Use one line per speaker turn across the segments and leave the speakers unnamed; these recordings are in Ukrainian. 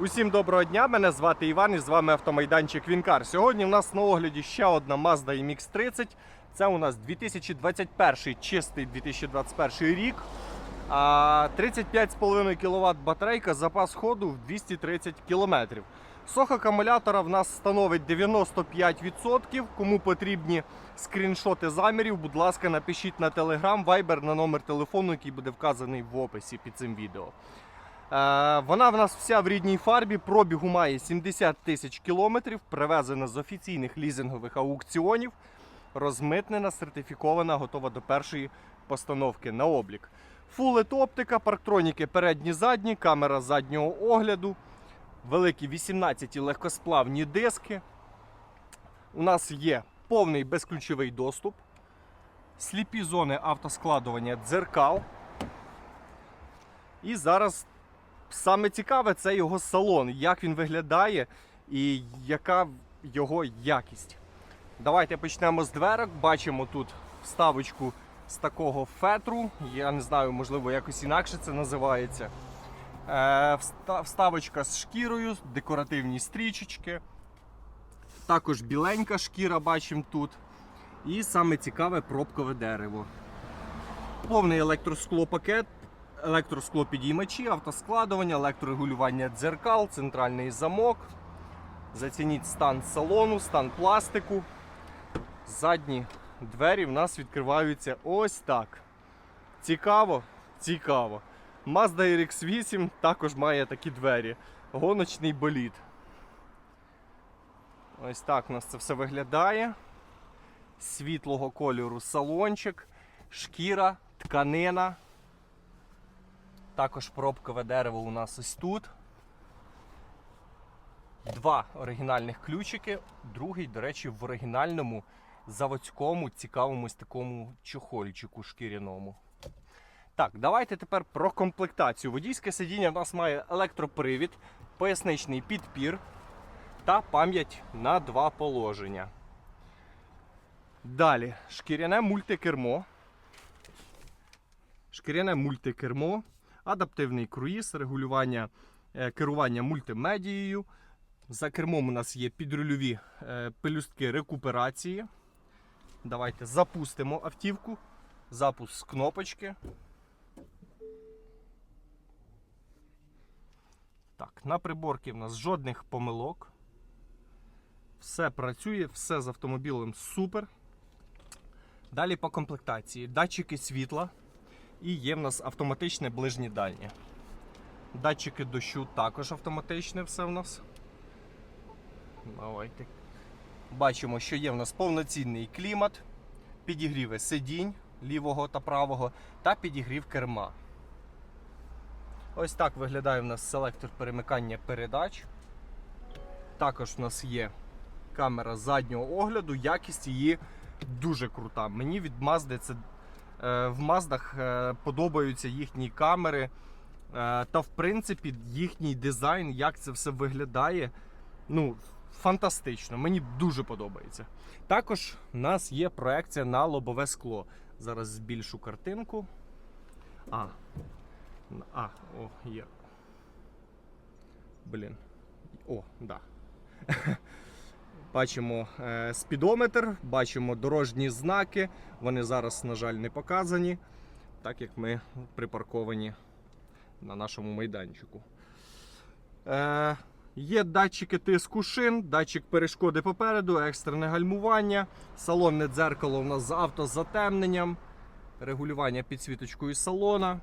Усім доброго дня! Мене звати Іван і з вами автомайданчик Вінкар. Сьогодні в нас на огляді ще одна Mazda MX-30. Це у нас 2021 чистий 2021 рік. 35,5 кВт батарейка, запас ходу в 230 км. Сох акумулятора в нас становить 95%. Кому потрібні скріншоти замірів, будь ласка, напишіть на Telegram, Viber на номер телефону, який буде вказаний в описі під цим відео. Е, Вона в нас вся в рідній фарбі, пробігу має 70 тисяч кілометрів, привезена з офіційних лізингових аукціонів, розмитнена, сертифікована, готова до першої постановки на облік. Фулет оптика, парктроніки передні задні, камера заднього огляду, великі 18 легкосплавні диски. У нас є повний безключовий доступ, сліпі зони автоскладування дзеркал. І зараз саме цікаве це його салон, як він виглядає і яка його якість. Давайте почнемо з дверок. Бачимо тут вставочку з такого фетру. Я не знаю, можливо, якось інакше це називається. Е, Вставочка з шкірою, декоративні стрічечки. Також біленька шкіра бачимо тут. І саме цікаве пробкове дерево. Повний електросклопакет, електросклопідіймачі, автоскладування, електрорегулювання дзеркал, центральний замок. Зацініть стан салону, стан пластику. Задні двері в нас відкриваються ось так. Цікаво? Цікаво. Mazda RX-8 також має такі двері. Гоночний болід. Ось так у нас це все виглядає. Світлого кольору салончик, шкіра, тканина. Також пробкове дерево у нас ось тут. Два оригінальних ключики. Другий, до речі, в оригінальному заводському цікавому ось такому чохольчику шкіряному. Так, давайте тепер про комплектацію. Водійське сидіння в нас має електропривід, поясничний підпір та пам'ять на два положення. Далі шкіряне мультикермо. Шкіряне мультикермо, адаптивний круїз, регулювання е, керування мультимедією. За кермом у нас є підрульові е, пелюстки рекуперації. Давайте запустимо автівку. Запуск з кнопочки. Так, на приборці в нас жодних помилок. Все працює, все з автомобілем супер. Далі по комплектації. Датчики світла і є в нас автоматичне ближнє дальнє. Датчики дощу також автоматичне все в нас. Давайте. Бачимо, що є в нас повноцінний клімат, підігріви сидінь лівого та правого та підігрів керма. Ось так виглядає в нас селектор перемикання передач. Також в нас є камера заднього огляду, якість її дуже крута. Мені від Mazda це в Маздах е, подобаються їхні камери. е, Та, в принципі, їхній дизайн, як це все виглядає. Ну, фантастично. Мені дуже подобається. Також в нас є проекція на лобове скло. Зараз збільшу картинку. А, а, о, є. Блін. О, да. Бачимо е, спідометр, бачимо дорожні знаки. Вони зараз, на жаль, не показані, так як ми припарковані на нашому майданчику. Е, є датчики тиску шин, датчик перешкоди попереду, екстрене гальмування, салонне дзеркало у нас з автозатемненням, регулювання підсвіточкою салона.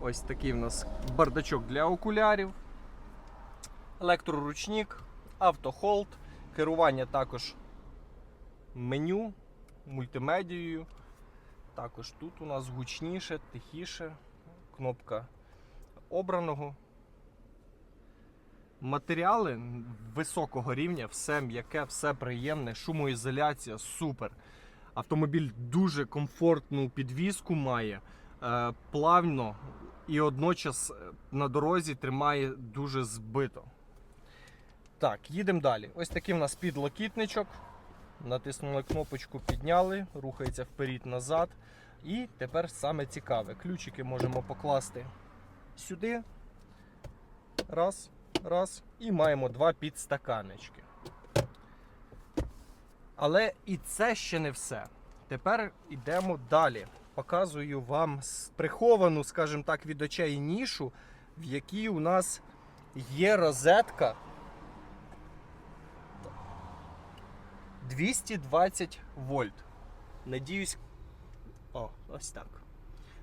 Ось такий у нас бардачок для окулярів, електроручник, автохолд, керування також меню, мультимедією. Також тут у нас гучніше, тихіше, кнопка обраного. Матеріали високого рівня, все м'яке, все приємне, шумоізоляція супер. Автомобіль дуже комфортну підвіску має, е, плавно і одночас е, на дорозі тримає дуже збито. Так, їдемо далі. Ось такий у нас підлокітничок. Натиснули кнопочку, підняли, рухається вперед-назад. І тепер саме цікаве. Ключики можемо покласти сюди. Раз, раз. І маємо два підстаканечки. Але і це ще не все. Тепер йдемо далі. Показую вам приховану, скажімо так, від очей нішу, в якій у нас є розетка 220 вольт. Надіюсь, о, ось так.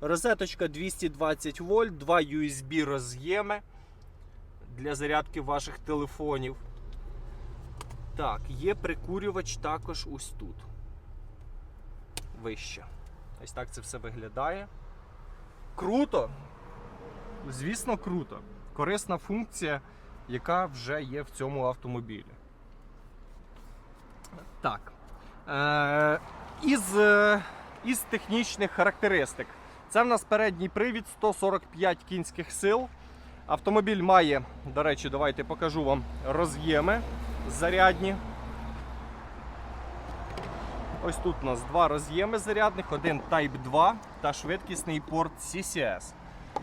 Розеточка 220 вольт, два USB роз'єми для зарядки ваших телефонів. Так, є прикурювач також ось тут. Вище. Ось так це все виглядає. Круто! Звісно, круто. Корисна функція, яка вже є в цьому автомобілі. Так. Е, із, е, із технічних характеристик. Це в нас передній привід 145 кінських сил. Автомобіль має, до речі, давайте покажу вам роз'єми зарядні. Ось тут у нас два роз'єми зарядних, один Type 2 та швидкісний порт CCS. Е,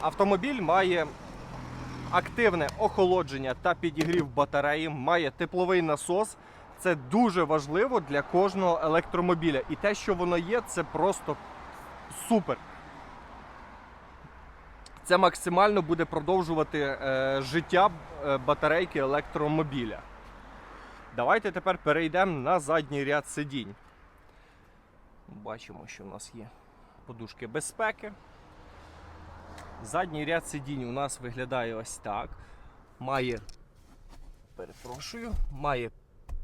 Автомобіль має активне охолодження та підігрів батареї, має тепловий насос. Це дуже важливо для кожного електромобіля. І те, що воно є, це просто супер. Це максимально буде продовжувати е, життя е, батарейки електромобіля. Давайте тепер перейдемо на задній ряд сидінь. Бачимо, що у нас є подушки безпеки. Задній ряд сидінь у нас виглядає ось так. Має, перепрошую, має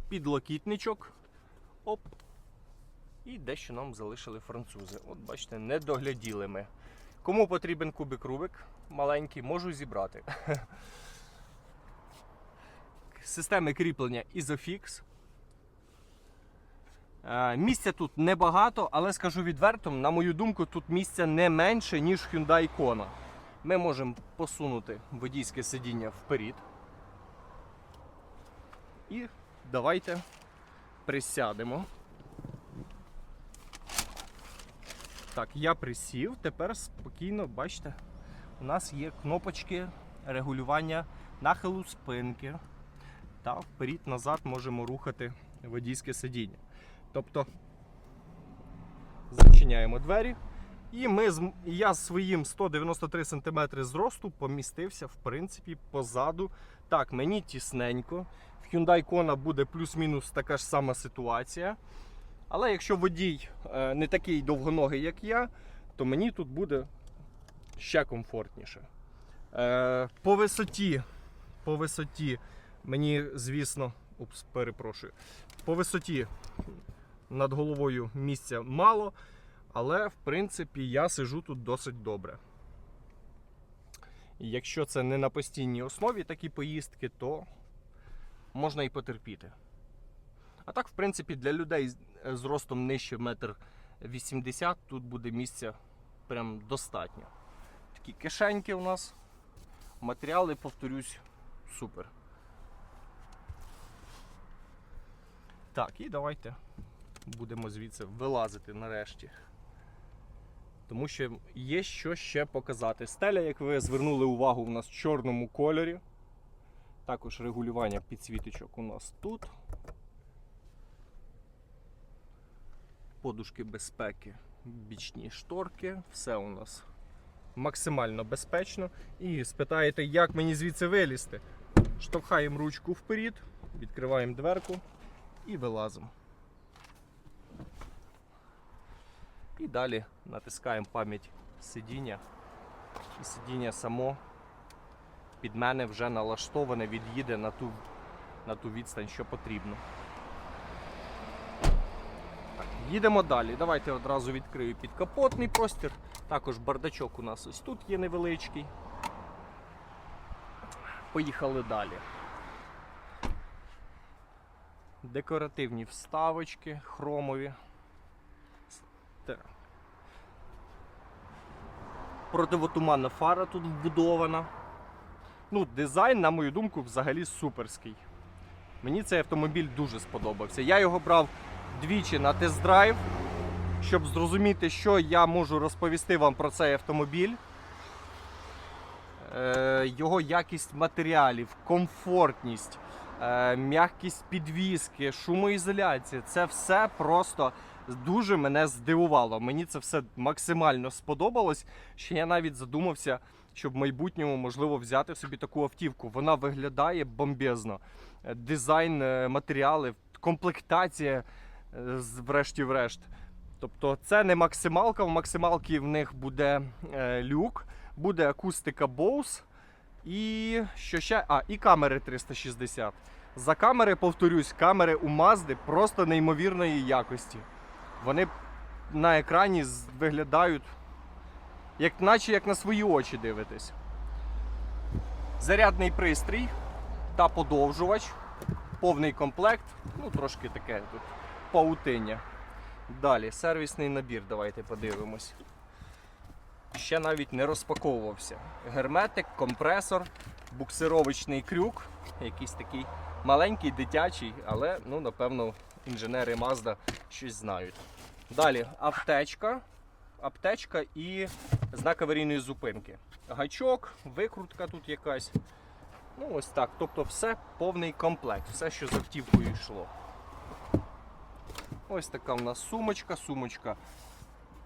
підлокітничок. Оп. І дещо нам залишили французи. От бачите, не догляділи ми. Кому потрібен кубик Рубик маленький, можу зібрати. Системи кріплення Isofix. Е, Місця тут небагато, але скажу відверто, на мою думку, тут місця не менше, ніж Hyundai Kona. Ми можемо посунути водійське сидіння вперед. І давайте присядемо. Так, я присів, тепер спокійно, бачите, у нас є кнопочки регулювання нахилу спинки. Та вперед-назад можемо рухати водійське сидіння. Тобто зачиняємо двері. І ми, і я своїм 193 см зросту помістився, в принципі, позаду. Так, мені тісненько. В Hyundai Kona буде плюс-мінус така ж сама ситуація. Але якщо водій е, не такий довгоногий, як я, то мені тут буде ще комфортніше. Е, По висоті, по висоті мені, звісно, упс, перепрошую. По висоті над головою місця мало, але в принципі я сижу тут досить добре. І якщо це не на постійній основі такі поїздки, то можна і потерпіти. А так, в принципі, для людей з- з ростом нижче 1,80 м тут буде місця прям достатньо. Такі кишеньки у нас. Матеріали, повторюсь, супер. Так, і давайте будемо звідси вилазити нарешті. Тому що є що ще показати. Стеля, як ви звернули увагу, у нас в чорному кольорі. Також регулювання підсвіточок у нас тут. Подушки безпеки, бічні шторки, все у нас максимально безпечно. І спитаєте, як мені звідси вилізти? Штовхаємо ручку вперед, відкриваємо дверку і вилазимо. І далі натискаємо пам'ять сидіння. І сидіння само під мене вже налаштоване, від'їде на ту, на ту відстань, що потрібно. Так, їдемо далі. Давайте одразу відкрию підкапотний простір. Також бардачок у нас ось тут є невеличкий. Поїхали далі. Декоративні вставочки, хромові. Так. Противотуманна фара тут вбудована. Ну, дизайн, на мою думку, взагалі суперський. Мені цей автомобіль дуже сподобався. Я його брав двічі на тест-драйв, щоб зрозуміти, що я можу розповісти вам про цей автомобіль. е, його якість матеріалів, комфортність, е, м'якість підвіски, шумоізоляція це все просто дуже мене здивувало. Мені це все максимально сподобалось. Що я навіть задумався, щоб в майбутньому можливо взяти собі таку автівку. Вона виглядає бомбезно. Е, Дизайн, е, матеріали, комплектація, е, врешті-врешт. Тобто це не максималка, в максималці в них буде люк, буде акустика Bose і що ще? А, і камери 360. За камери, повторюсь, камери у Mazda просто неймовірної якості. Вони на екрані виглядають, як, наче як на свої очі дивитесь. Зарядний пристрій та подовжувач, повний комплект, ну трошки таке тут паутиння. Далі, сервісний набір, давайте подивимось. Ще навіть не розпаковувався. Герметик, компресор, буксировочний крюк, якийсь такий маленький, дитячий, але ну, напевно інженери Mazda щось знають. Далі аптечка, аптечка і знак аварійної зупинки. Гачок, викрутка тут якась. Ну, ось так. Тобто все повний комплект, все, що з автівкою йшло. Ось така в нас сумочка. Сумочка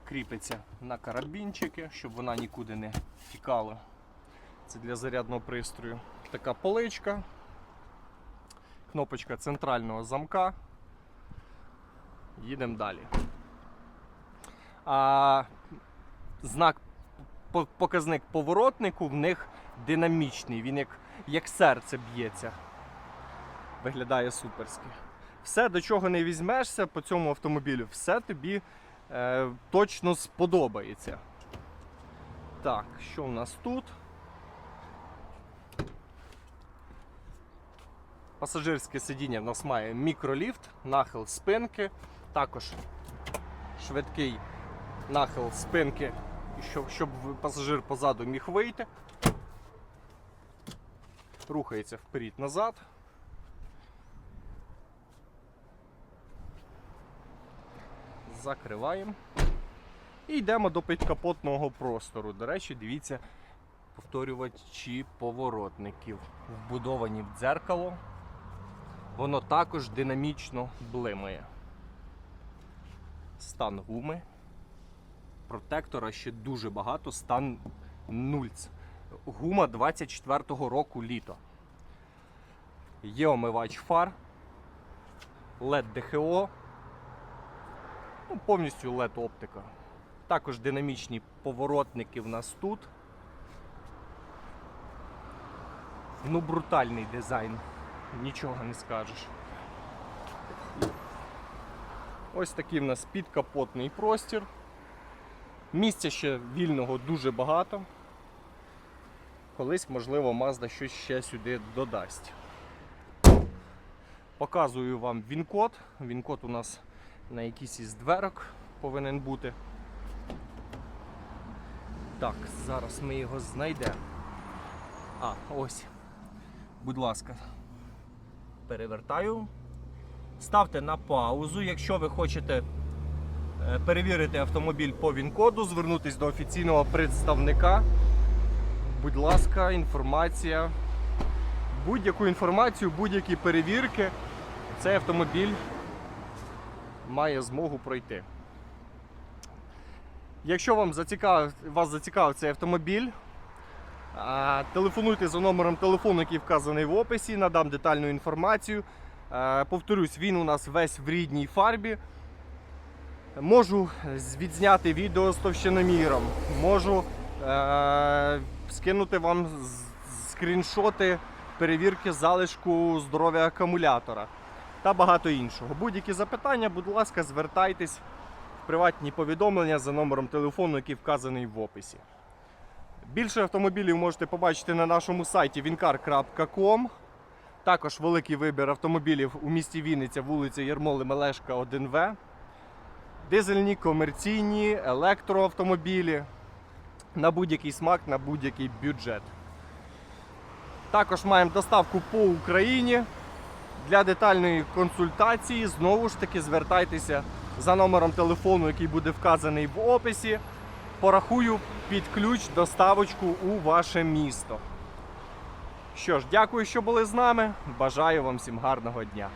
кріпиться на карабінчики, щоб вона нікуди не тікала. Це для зарядного пристрою. Така поличка, кнопочка центрального замка. Їдемо далі. А знак показник поворотнику в них динамічний. Він як, як серце б'ється. Виглядає суперськи. Все, до чого не візьмешся по цьому автомобілю, все тобі е, точно сподобається. Так, що в нас тут? Пасажирське сидіння в нас має мікроліфт, нахил спинки, також швидкий нахил спинки, щоб, пасажир позаду міг вийти. Рухається вперед-назад. Закриваємо. І йдемо до підкапотного простору. До речі, дивіться, повторювачі поворотників. Вбудовані в дзеркало. Воно також динамічно блимає. Стан гуми. Протектора ще дуже багато, стан нульц. Гума 24-го року літо. Є омивач фар, LED ДХО, ну, повністю LED оптика. Також динамічні поворотники в нас тут. Ну, брутальний дизайн, нічого не скажеш. Ось такий в нас підкапотний простір. Місця ще вільного дуже багато. Колись, можливо, Mazda щось ще сюди додасть. Показую вам він-код. У нас на якійсь із дверок повинен бути. Так, зараз ми його знайдемо. А, ось. Будь ласка. Перевертаю. Ставте на паузу, якщо ви хочете е, перевірити автомобіль по ВІН-коду, звернутися до офіційного представника. Будь ласка, інформація. Будь-яку інформацію, будь-які перевірки цей автомобіль має змогу пройти. Якщо вам зацікавив, вас зацікавив цей автомобіль, телефонуйте за номером телефону, який вказаний в описі, надам детальну інформацію. Е, Повторюсь, він у нас весь в рідній фарбі. Можу відзняти відео з товщиноміром, можу е- скинути вам скріншоти перевірки залишку здоров'я акумулятора та багато іншого. Будь-які запитання, будь ласка, звертайтесь в приватні повідомлення за номером телефону, який вказаний в описі. Більше автомобілів можете побачити на нашому сайті wincar.com. Також великий вибір автомобілів у місті Вінниця, вулиця Єрмоли Мелешка 1В. Дизельні, комерційні, електроавтомобілі на будь-який смак, на будь-який бюджет. Також маємо доставку по Україні. Для детальної консультації знову ж таки звертайтеся за номером телефону, який буде вказаний в описі. Порахую під ключ доставочку у ваше місто. Що ж, дякую, що були з нами. Бажаю вам всім гарного дня.